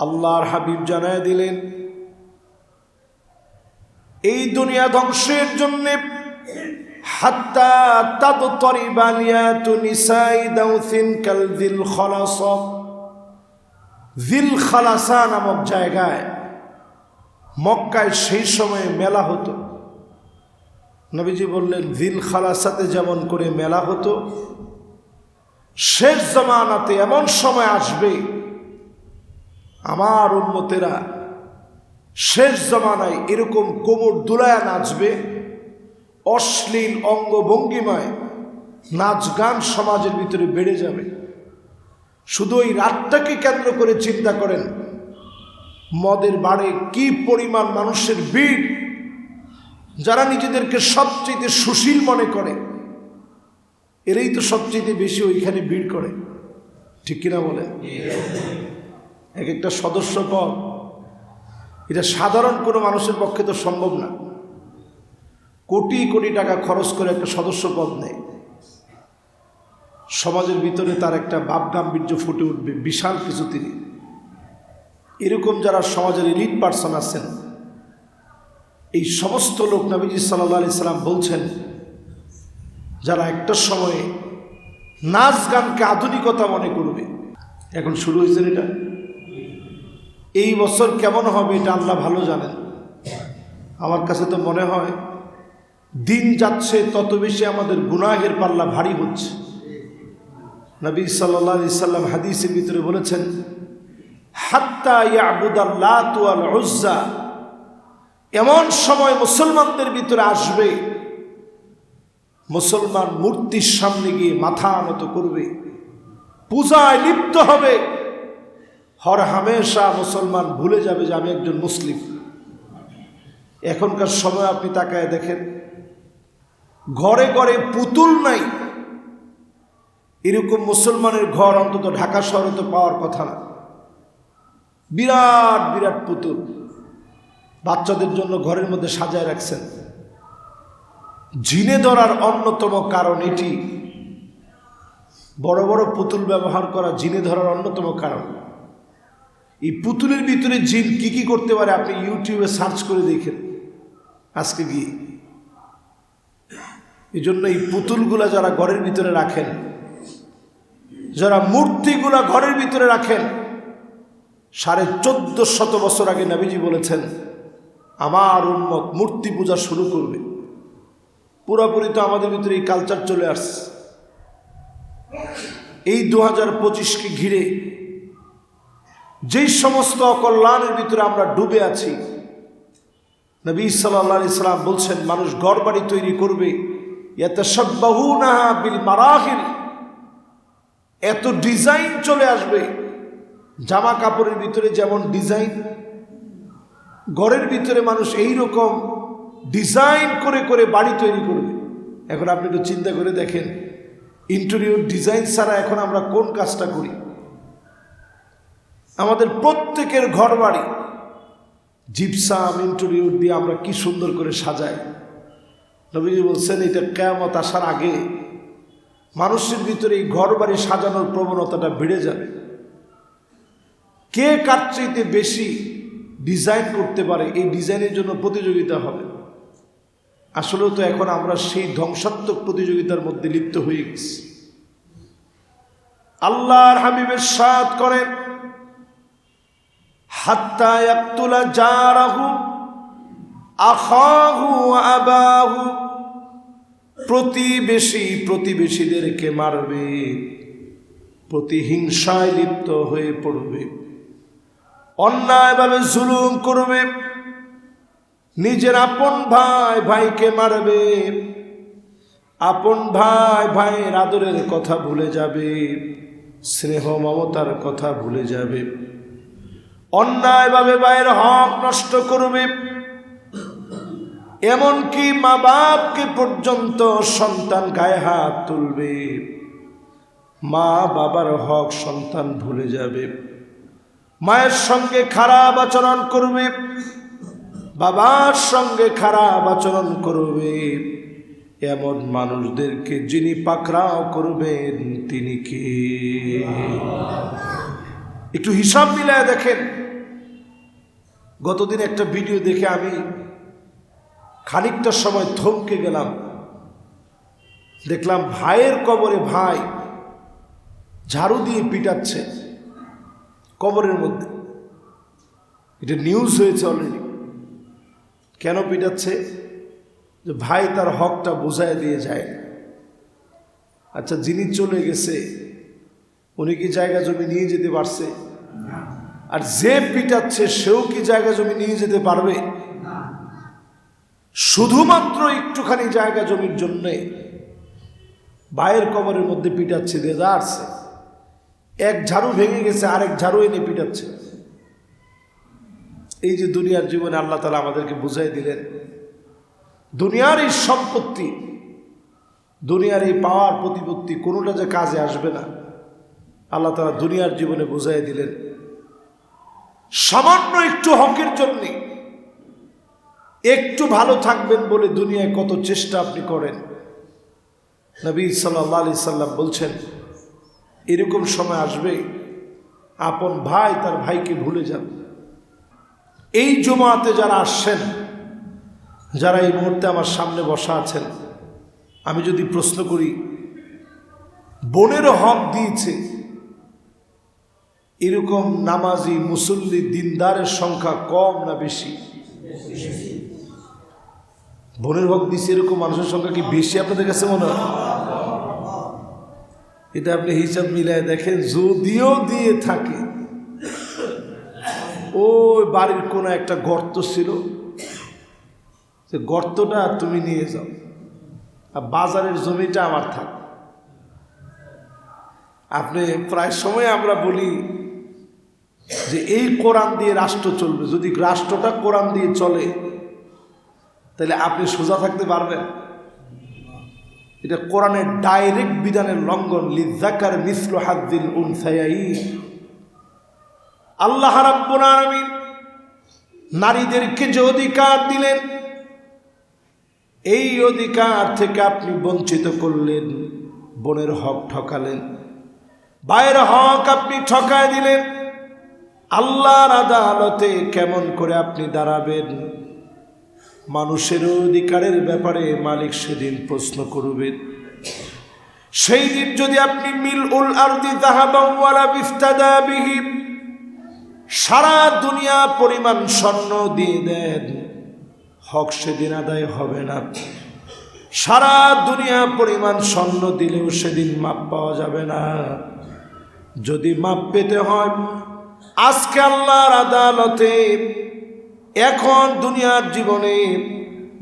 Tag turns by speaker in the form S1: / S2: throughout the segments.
S1: আল্লাহর হাবিব জানায় দিলেন, এই দুনিয়া ধ্বংসের জন্যে হাত্তা তাদ তরিবানিয়াতু নিসাই দাউসিন কাল দিল খালাসা নামক জায়গায় মক্কায় সেই সময়ে মেলা হতো। নবীজি বললেন দিল খালাসাতে যেমন করে মেলা হতো, শেষ জমানাতে এমন সময় আসবে আমার উন্মতেরা শেষ জমানায় এরকম কোমর দুলায়া নাচবে, অশ্লীল অঙ্গভঙ্গিমায় নাচ গান সমাজের ভিতরে বেড়ে যাবে। শুধু ওই রাতটাকে কেন্দ্র করে চিন্তা করেন, মদের বাড়ে কি পরিমাণ মানুষের ভিড়, যারা নিজেদেরকে সবচেয়ে সুশীল মনে করে, এরাই তো সবচেয়ে বেশি ওইখানে ভিড় করে। ঠিক কিনা বলে এক একটা সদস্য পদ এটা সাধারণ কোনো মানুষের পক্ষে তো সম্ভব না। কোটি কোটি টাকা খরচ করে একটা সদস্য পদ নেয়। সমাজের ভিতরে তার একটা বাপ গাম্ভীর্য ফুটে উঠবে, বিশাল কিছু তিনি। এরকম যারা সমাজের এলিট পার্সন আছেন, এই সমস্ত লোক নবীজি সাল্লা আলি সাল্লাম বলছেন, যারা একটা সময়ে নাচ গানকে আধুনিকতা মনে করবে। এখন শুরু হয়েছে এটা? এই বছর কেমন হবে এটা আল্লাহ ভালো জানেন। আমার কাছে তো মনে হয়, দিন যাচ্ছে তত বেশি আমাদের গুনাহের পাল্লা ভারী হচ্ছে। নবী সাল্লা সাল্লাম হাদিসের ভিতরে বলেছেন, হাত্তা এমন সময় মুসলমানদের ভিতরে আসবে, মুসলমান মূর্তির সামনে গিয়ে মাথা নত করবে, পূজায় লিপ্ত হবে। হর হামেশা মুসলমান ভুলে যাবে যে আমি একজন মুসলিম। এখনকার সময় আপনি তাকায় দেখেন, ঘরে ঘরে পুতুল নাই। এরকম মুসলমানের ঘর অন্তত ঢাকা শহরে তো পাওয়ার কথা না। বিরাট বিরাট পুতুল। বাচ্চাদের জন্য ঘরের মধ্যে সাজায় রাখছেন। ঝিনে ধরার অন্যতম কারণ এটি। বড় বড় পুতুল ব্যবহার করা জিনে ধরার অন্যতম কারণ। এই পুতুলের ভিতরে জিন কি কি করতে পারে আপনি ইউটিউবে সার্চ করে দেখেন। আজকে গিয়ে এই জন্য এই পুতুলগুলা যারা ঘরের ভিতরে রাখেন, যারা মূর্তিগুলা ঘরের ভিতরে রাখেন, সাড়ে চোদ্দ শত বছর আগে নবীজি বলেছেন, আমার উন্মত মূর্তি পূজা শুরু করবে। পুরোপুরি তো আমাদের ভিতরে এই কালচার চলে আসছে। এই দু হাজার পঁচিশকে ঘিরে যেই সমস্ত অকল্যাণের ভিতরে আমরা ডুবে আছি, নবী সাল্লা ইসলাম বলছেন, মানুষ ঘর বাড়ি তৈরি করবে। এত সব্বাহু নাহা বিল মারাহিল। এত ডিজাইন চলে আসবে। জামা কাপড়ের ভিতরে যেমন ডিজাইন, ঘরের ভিতরে মানুষ এই রকম ডিজাইন করে করে বাড়ি তৈরি করবে। এখন আপনি একটু চিন্তা করে দেখেন, ইন্টেরিয়র ডিজাইন ছাড়া এখন আমরা কোন কাজটা করি? আমাদের প্রত্যেকের ঘর বাড়ি জিপসাম ইন্টেরিয়র দিয়ে আমরা কি সুন্দর করে সাজাই। নবীজি বলছেন, এটা কেয়ামত আসার আগে মানুষের ভিতরে এই ঘর বাড়ি সাজানোর প্রবণতাটা বেড়ে যাবে। কে কার চাইতে বেশি ডিজাইন করতে পারে, এই ডিজাইনের জন্য প্রতিযোগিতা হবে। আসলেও তো এখন আমরা সেই ধ্বংসাত্মক প্রতিযোগিতার মধ্যে লিপ্ত হয়ে গেছি। আল্লাহর হাবিবের সাথ করেন আবাহু। প্রতিবেশী প্রতিবেশীদেরকে মারবে, প্রতিহিংসায় লিপ্ত হয়ে পড়বে, অন্যায়ভাবে জুলুম করবে, নিজের আপন ভাই ভাইকে মারবে, আপন ভাই ভাইয়ের আদরের কথা ভুলে যাবে, স্নেহ মমতার কথা ভুলে যাবে। অন্যায়ভাবে ভাইয়ের হক নষ্ট করবে। এমনকি মা বাপকে পর্যন্ত সন্তান গায়ে হাত তুলবে। মা বাবার হক সন্তান ভুলে যাবে। মায়ের সঙ্গে খারাপ আচরণ করবে। বাবার সঙ্গে খারাপ আচরণ করবে। এমন মানুষদেরকে যিনি পাকড়াও করবেন, তিনি কে? একটু হিসাব মিলায় দেখেন। গতদিন একটা ভিডিও দেখে আমি খানিকটা সময় থমকে গেলাম। দেখলাম ভাইয়ের কবরে ভাই ঝাড়ু দিয়ে পিটাচ্ছে কবরের মধ্যে। এটা নিউজ হয়েছে অলরেডি কেন পিটাচ্ছে? যে ভাই তার হকটা বোঝায় দিয়ে যায় আচ্ছা যিনি চলে গেছে, উনি কি জায়গা জমি নিয়ে যেতে পারছে? আর যে পিটাচ্ছে সেও কি জায়গা জমি নিয়ে যেতে পারবে? শুধুমাত্র একটুখানি জায়গা জমির জন্যে ভাইয়ের কবরের মধ্যে পিটাচ্ছে দেদা আসছে। এক ঝাড়ু ভেঙে গেছে, আরেক ঝাড়ু এনে পিটাচ্ছে। এই যে দুনিয়ার জীবনে আল্লাহ তালা আমাদেরকে বুঝাই দিলেন, দুনিয়ার এই সম্পত্তি, দুনিয়ার এই পাওয়ার প্রতিপত্তি কোনোটা যে কাজে আসবে না, আল্লাহ তালা দুনিয়ার জীবনে বুঝাই দিলেন। সামান্য একটু হকের জন্যে একটু ভালো থাকবেন বলে দুনিয়ায় কত চেষ্টা আপনি করেন। নবী সাল্লাহ সাল্লাম বলছেন, এরকম সময় আসবে আপন ভাই তার ভাইকে ভুলে যাবে। এই জমাতে যারা আসছেন, যারা এই মুহূর্তে আমার সামনে বসা আছেন, আমি যদি প্রশ্ন করি, বোনেরও হক দিয়েছে এরকম নামাজি মুসল্লি দিনদারের সংখ্যা কম না বেশি? বোনের হক দিচ্ছে এরকম মানুষের সংখ্যা কি বেশি আপনাদের কাছে মনে হয়? এটা আপনি হিসাব মিলায় দেখেন, যদিও দিয়ে থাকে, ওই বাড়ির কোনো একটা গর্ত ছিল, সে গর্তটা তুমি নিয়ে যাও, আর বাজারের জমিটা আমার থাক। আপনি প্রায় সময় আমরা বলি যে এই কোরআন দিয়ে রাষ্ট্র চলবে, যদি রাষ্ট্রটা কোরআন দিয়ে চলে, তাহলে আপনি সোজা থাকতে পারবেন? এটা কোরআনের ডাইরেক্ট বিধানের লঙ্ঘন, লিজাকার মিসল হাদ্দিল উনসাই আল্লাহ রাব্বুল নারীদেরকে যে অধিকার দিলেন, এই অধিকার থেকে আপনি বঞ্চিত করলেন, বোনের হক ঠকালেন, ভাইয়ের হক আপনি ঠকায় দিলেন। আল্লাহর আদালতে কেমন করে আপনি দাঁড়াবেন? মানুষের অধিকারের ব্যাপারে মালিক সেদিন প্রশ্ন করবেন। সেই দিন যদি আপনি মিল উল আরদি তাহাবাওয়ালা বিফতাদা বিহিম সারা দুনিয়া পরিমাণ স্বর্ণ দিয়ে দেন, হক সেদিন আদায় হবে না। সারা দুনিয়া পরিমাণ স্বর্ণ দিলেও সেদিন মাপ পাওয়া যাবে না। যদি মাপ পেতে হয় আজকে আল্লাহর আদালতে এখন দুনিয়ার জীবনে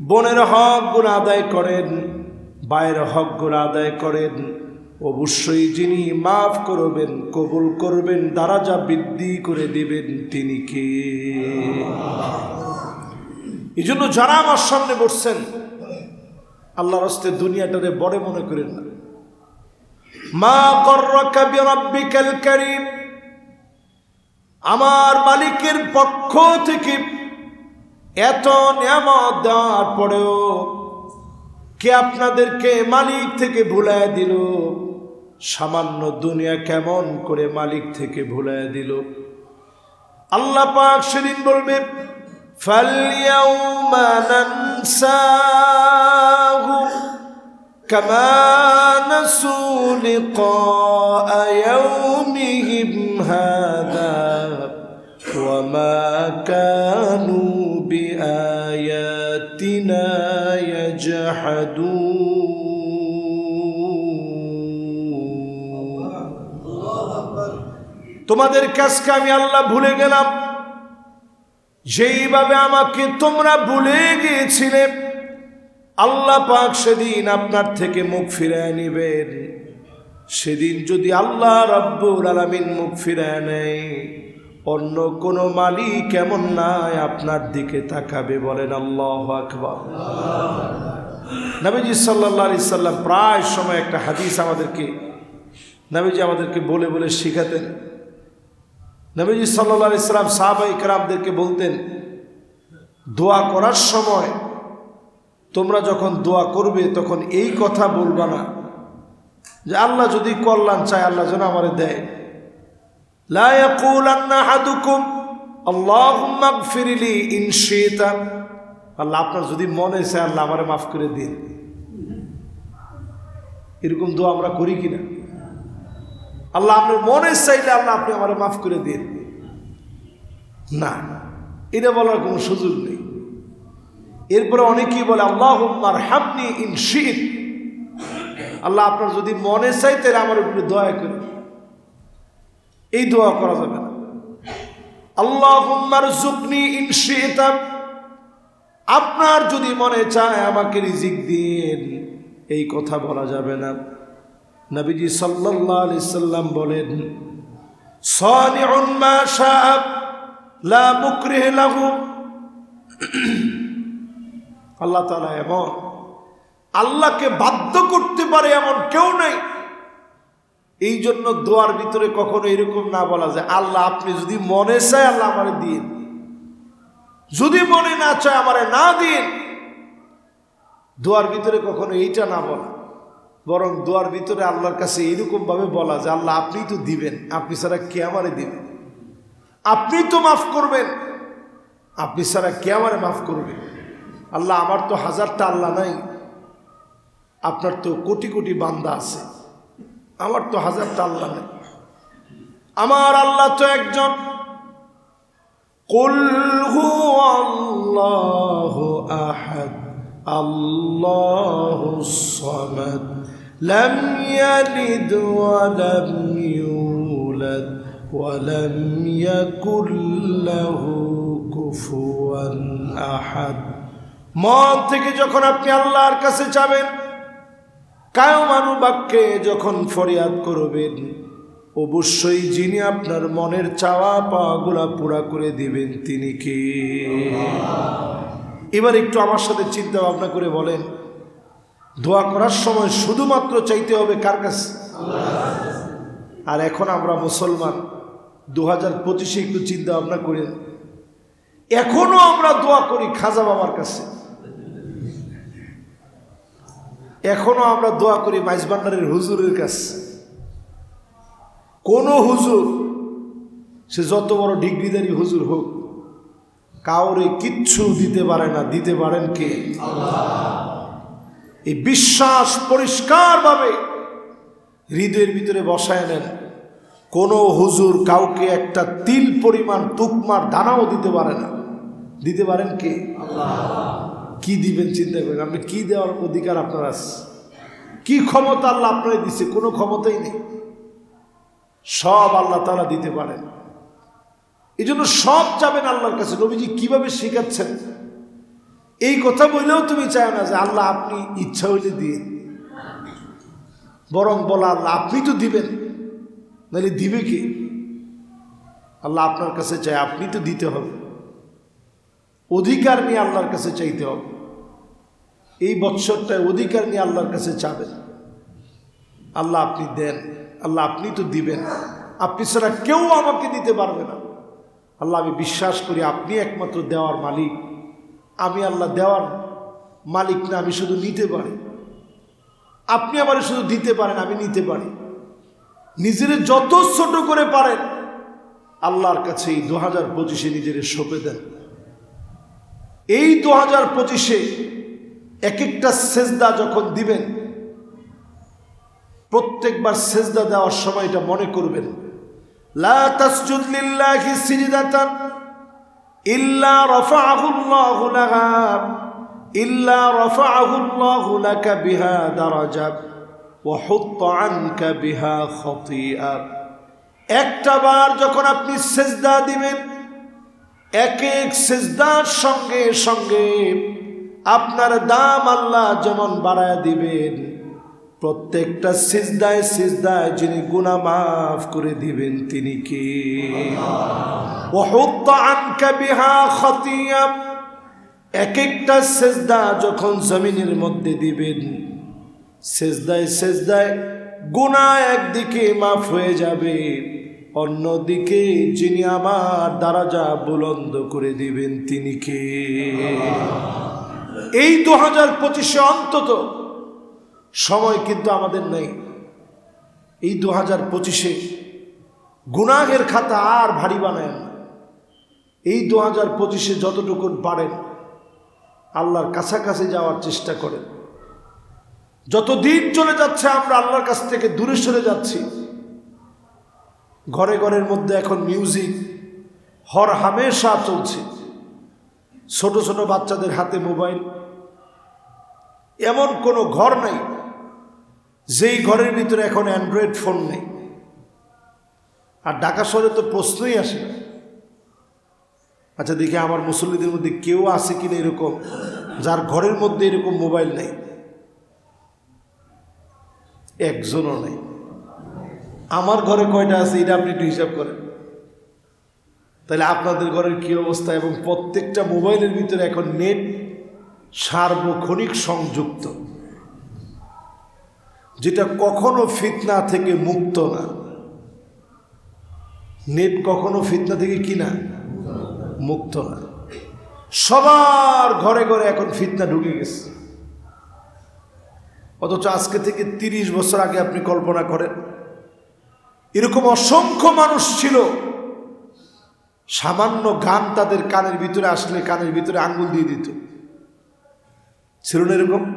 S1: বোনের হকগুলো আদায় করেন বাইরের হকগুলো আদায় করেন, অবশ্যই যিনি মাফ করবেন, কবুল করবেন, দারাজা বৃদ্ধি করে দেবেন তিনি কে? এই জন্য যারা আমার সামনে বসছেন আল্লাহ রস্তে দুনিয়াটারে বড় মনে করেন না। মা কররাকা বিরাব্বিকাল কারীম। আমার মালিকের পক্ষ থেকে এত নিয়ামত দেওয়ার পরেও কে আপনাদেরকে মালিক থেকে ভুলায় দিল সামান্য দুনিয়া কেমন করে মালিক থেকে ভুলায় দিল আল্লাহ পাক সেদিন বলবে فَالْيَوْمَ نَنْسَاهُمْ كَمَا نَسُوا لِقَاءَ يَوْمِهِمْ هَذَا وَمَا كَانُوا بِآيَاتِنَا يَجْحَدُونَ তোমাদের কাজকে আমি আল্লাহ ভুলে গেলাম যেইভাবে আমাকে তোমরা ভুলে গিয়েছিলে আল্লাহ পাক সেদিন আপনার থেকে মুখ ফিরায় নিবেন সেদিন যদি আল্লাহ রব্বুল আলমিন মুখ ফিরায় নেয় অন্য কোনো মালিক কেমন নাই আপনার দিকে তাকাবে বলেন আল্লাহ আকবর। নবীজি সাল্লাহ আলি সাল্লাম প্রায় সময় একটা হাদিস আমাদেরকে, নবীজি আমাদেরকে বলে বলে শিখাতেন। নবীজি সাল্লা ইসলাম সাহাবা ইকরামদেরকে বলতেন, দোয়া করার সময় তোমরা যখন দোয়া করবে তখন এই কথা বলবা না যে, আল্লাহ যদি কল্যাণ চায়, আল্লাহ যেন আমারে দেয়। لا يقولن أحدكم আল্লাহ ফিরিলি ইনশিতা আল্লাহ আপনার যদি মনে চায় আল্লাহ আমারে মাফ করে দিন এরকম দোয়া আমরা করি কিনা আল্লাহ আপনার মনে চাইলে আল্লাহ আপনি আমারে মাফ করে দিন না এটা বলার কোনো সুযোগ নেই এরপরে অনেকেই বলে আল্লাহ হামনি ইন শীত আল্লাহ আপনার যদি মনে চাই তাহলে আমার উপরে দয়া করে এই দোয়া করা যাবে না। আল্লাহ জুকনি ইন শীতাম আপনার যদি মনে চায় আমাকে রিজিক দিন, এই কথা বলা যাবে না। নবীজি সাল্লাহ আলি সাল্লাম বলেন লাহু। আল্লাহ তাআলা এমন, আল্লাহকে বাধ্য করতে পারে এমন কেউ নাই এই জন্য দোয়ার ভিতরে কখনো এরকম না বলা যায়, আল্লাহ আপনি যদি মনে চায় আল্লাহ আমারে দিন। যদি মনে না চায় আমারে না দিন, দোয়ার ভিতরে কখনো এইটা না বলা। বরং দোয়ার ভিতরে আল্লাহর কাছে এরকম ভাবে বলা যে, আল্লাহ আপনি তো দিবেন, আপনি ছাড়া কে আমারে দিবেন আপনি তো মাফ করবেন, আপনি ছাড়া কে আমারে মাফ করবেন আল্লাহ, আমার তো হাজারটা আল্লাহ নাই, আপনার তো কোটি কোটি বান্দা আছে। আমার তো হাজারটা আল্লাহ নেই আমার আল্লাহ তো একজন قل هو الله أحد الله الصمد لم يلد ولم يولد ولم يكن له كفوا أحد মন থেকে যখন আপনি আল্লাহর কাছে যাবেন কায়মানু বাক্যে যখন ফরিয়াদ করবেন, অবশ্যই যিনি আপনার মনের চাওয়া পাওয়াগুলা পুরা করে দিবেন তিনি কে? এবার একটু আমার সাথে চিন্তা ভাবনা করে বলেন, দোয়া করার সময় শুধুমাত্র চাইতে হবে কার কাছে? আর এখন আমরা মুসলমান দু হাজার পঁচিশে একটু চিন্তা ভাবনা করেন, এখনও আমরা দোয়া করি খাজা বাবার কাছে। এখনও আমরা দোয়া করি মাইজবান্ডারের হুজুরের কাছে। কোনো হুজুর, সে যত বড় ডিগ্রিদারি হুজুর হোক, কাউরে কিচ্ছু দিতে পারে না, দিতে পারেন কে? এই বিশ্বাস পরিষ্কারভাবে হৃদয়ের ভিতরে বসায় নেন। কোনো হুজুর কাউকে একটা তিল পরিমাণ তুকমার দানাও দিতে পারে না। দিতে পারেন কে? কি দিবেন চিন্তা করেন, আপনি কি দেওয়ার অধিকার আপনার আছে? কি ক্ষমতা আল্লাহ আপনার দিছে? কোনো ক্ষমতাই নেই। সব আল্লাহ তারা দিতে পারেন। এই জন্য সব যাবেন আল্লাহর কাছে। নবীজি কীভাবে শেখাচ্ছেন? এই কথা বললেও তুমি চাও না যে আল্লাহ আপনি ইচ্ছা হইলে দিয়ে বরং বলা আল্লাহ, আপনি তো দিবেন। নাহলে দিবে কি? আল্লাহ আপনার কাছে চাই আপনি তো দিতে হবে। অধিকার নিয়ে আল্লাহর কাছে চাইতে হবে। এই বৎসরটায় অধিকার নিয়ে আল্লাহর কাছে চাবেন। আল্লাহ আপনি দেন, আল্লাহ আপনি তো দিবেন। আপনি ছাড়া কেউ আমাকে দিতে পারবে না। আল্লাহ, আমি বিশ্বাস করি আপনি একমাত্র দেওয়ার মালিক। আমি আল্লাহ দেওয়ার মালিক না, আমি শুধু নিতে পারি। আপনি আমার শুধু দিতে পারেন, আমি নিতে পারি। নিজের যত ছোট করে পারেন, আল্লাহর কাছে এই দু হাজার পঁচিশে নিজের সঁপে দেন। এই দু হাজার পঁচিশে এক একটা সেজদা যখন দিবেন, প্রত্যেকবার সেজদা দেওয়ার সময় এটা মনে করবেন। একটা বার যখন আপনি সেজদা দিবেন এক এক সেজদার সঙ্গে সঙ্গে আপনার দাম আল্লাহ যেমন বাড়ায় দিবেন প্রত্যেকটা সিজদায় সিজদায় যিনি গুণা মাফ করে দিবেন তিনি কে? এক একটা সেজদা যখন জমিনের মধ্যে দিবেন সেজদায় সেজদায় গুণা একদিকে মাফ হয়ে যাবে। অন্যদিকে যিনি আমার দারাজা বুলন্দ করে দিবেন, তিনি কে? এই দু হাজার পঁচিশে অন্তত সময় কিন্তু আমাদের নেই। এই দু হাজার পঁচিশে গুনাহের খাতা আর ভারী বানায় না। এই দু হাজার পঁচিশে যতটুকুন পারেন, আল্লাহর কাছাকাছি যাওয়ার চেষ্টা করেন। যত দিন চলে যাচ্ছে আমরা আল্লাহর কাছ থেকে দূরে সরে যাচ্ছি। ঘরে ঘরের মধ্যে এখন মিউজিক হর হামেশা চলছে। ছোট ছোট বাচ্চাদের হাতে মোবাইল এমন কোনো ঘর নেই, যেই ঘরের ভিতরে এখন অ্যান্ড্রয়েড ফোন নেই। আর ঢাকা শহরে তো প্রশ্নই আসে আচ্ছা দেখি আমার মুসল্লিদের মধ্যে কেউ আছে কিনা এরকম, যার ঘরের মধ্যে এরকম মোবাইল নেই। একজনও নেই। আমার ঘরে কয়টা আছে, এটা আপনি একটু হিসাব করেন। তাহলে আপনাদের ঘরের কি অবস্থা? এবং প্রত্যেকটা মোবাইলের ভিতরে এখন নেট সার্বক্ষণিক সংযুক্ত। যেটা কখনো ফিতনা থেকে মুক্ত না। নেট কখনো ফিতনা থেকে কি না? মুক্ত না। সবার ঘরে ঘরে এখন ফিতনা ঢুকে গেছে। অথচ আজকে থেকে তিরিশ বছর আগে আপনি কল্পনা করেন এরকম অসংখ্য মানুষ ছিল। সামান্য গান তাদের কানের ভিতরে আসলে কানের ভিতরে আঙ্গুল দিয়ে দিত। ছিল না এরকম?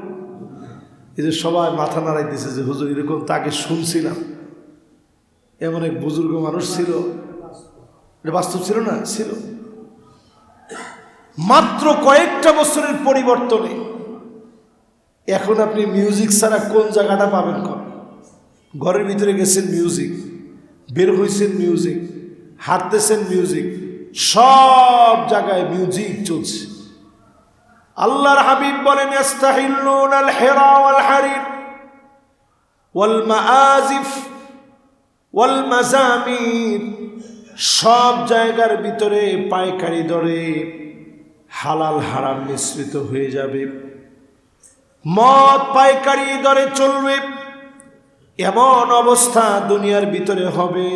S1: এই যে সবাই মাথা নাড়াইতেছে যে, হুজুর, এরকম তাকে শুনছিলাম। এমন এক বুজুর্গ মানুষ ছিল। এটা বাস্তব ছিল না? ছিল। মাত্র কয়েকটা বছরের পরিবর্তনে এখন আপনি মিউজিক ছাড়া কোন জায়গাটা পাবেন ঘরের ভিতরে গেছেন মিউজিক। বের হয়েছেন মিউজিক হাঁটতেছেন মিউজিক সব জায়গায় মিউজিক চলছে। আল্লাহর হাবিব বলেন আল সব জায়গার ভিতরে পাইকারি দরে হালাল হারাম মিশ্রিত হয়ে যাবে। মদ পাইকারি দরে চলবে। এমন অবস্থা দুনিয়ার ভিতরে হবে।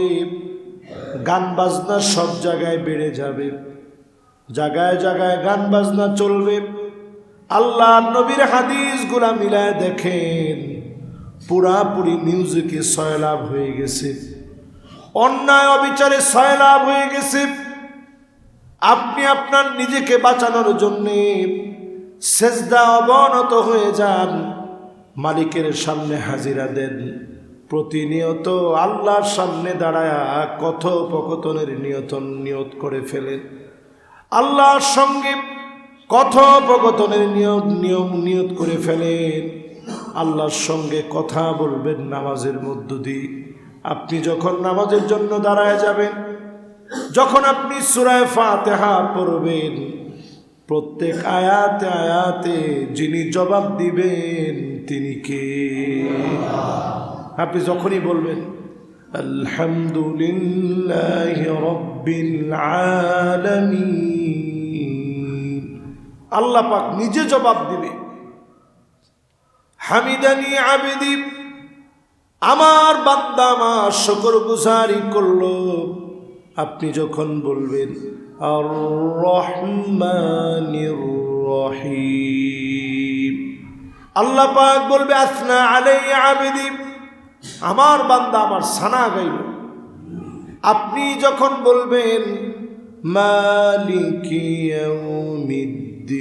S1: গান বাজনা সব জায়গায় বেড়ে যাবে। জায়গায় জায়গায় গান বাজনা চলবে। আল্লাহ নবীর হাদিসগুলা মিলায় দেখেন। পুরাপুরি মিউজিকে সয়লাভ হয়ে গেছে। অন্যায় অবিচারে সয়লাভ হয়ে গেছে। আপনি আপনার নিজেকে বাঁচানোর জন্যে সেজদা অবনত হয়ে যান। মালিকের সামনে হাজিরা দেন। প্রতিনিয়ত আল্লাহর সামনে দাঁড়ায়া কথোপকথনের নিয়তন নিয়ত করে ফেলেন। আল্লাহর সঙ্গে কথোপকথনের নিয়ত নিয়ম নিয়ত করে ফেলেন। আল্লাহর সঙ্গে কথা বলবেন নামাজের মধ্য দিয়ে। আপনি যখন নামাজের জন্য দাঁড়ায় যাবেন, যখন আপনি সুরায় ফাতেহা পড়বেন, প্রত্যেক আয়াতে আয়াতে যিনি জবাব দিবেন তিনি কে? আপনি যখনই বলবেন, আলহামদুলিল্লাহ রব্বিল আল্লাহ পাক নিজে জবাব দিবে। হামিদানি আবেদি, আমার বান্দা আমার শকর গুজারি করল। আপনি যখন বলবেন আর রহমানির রহিম। আল্লাহ পাক বলবে, আসনা আলাই আবেদি। আমার বান্দা আমার সানা গাইল আপনি যখন বলবেন মালিকি ইয়াউমিদ্দিন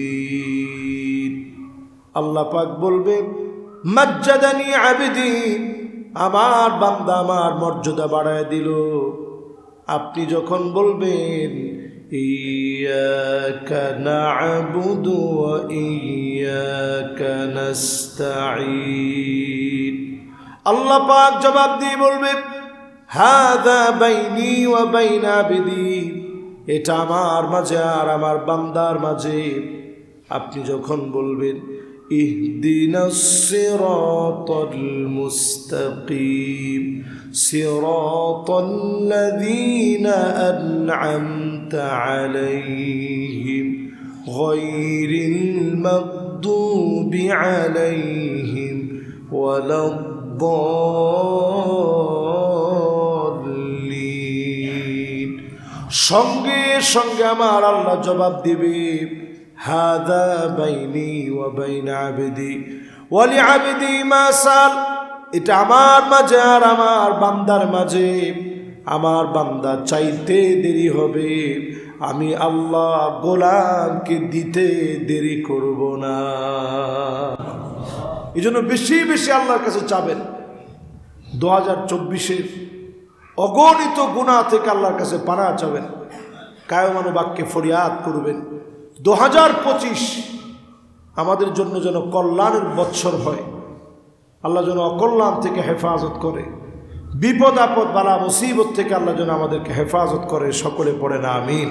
S1: আল্লাহ পাক বলবে মজ্জাদানি আবেদি আমার বান্দা আমার মর্যাদা বাড়ায় দিল আপনি যখন বলবেন إياك نعبد وإياك نستعين আল্লাহ পাক জবাব দিয়ে বলবে হাদা বাইনি ওয়া বাইনা বিদি এটা আমার মাঝে আর আমার বান্দার মাঝে আপনি যখন বলবেন اهدنا الصراط المستقيم صراط الذين أنعمت عليهم غير المغضوب عليهم ولا الضالين সঙ্গে সঙ্গে আমার আল্লাহ জবাব দিবে, হাদা বাইনি ওয়া বাইনা আবেদি ওয়ালি আবেদি মা সাল। এটা আমার মাঝে আর আমার বান্দার মাঝে। আমার বান্দা চাইতে দেরি হবে। আমি আল্লাহ গোলামকে দিতে দেরি করব না। এই জন্য বেশি বেশি আল্লাহর কাছে চাবেন। দু হাজার চব্বিশের অগণিত গুণা থেকে আল্লাহর কাছে পানা চাবেন কায়মানু বাক্যে ফরিয়াদ করবেন। দু হাজার পঁচিশ আমাদের জন্য যেন কল্যাণের বৎসর হয়, আল্লাহ যেন অকল্যাণ থেকে হেফাজত করে। বিপদ আপদ বালা মুসিবত থেকে আল্লাহ যেন আমাদেরকে হেফাজত করে, সকলে পড়ে না, আমিন।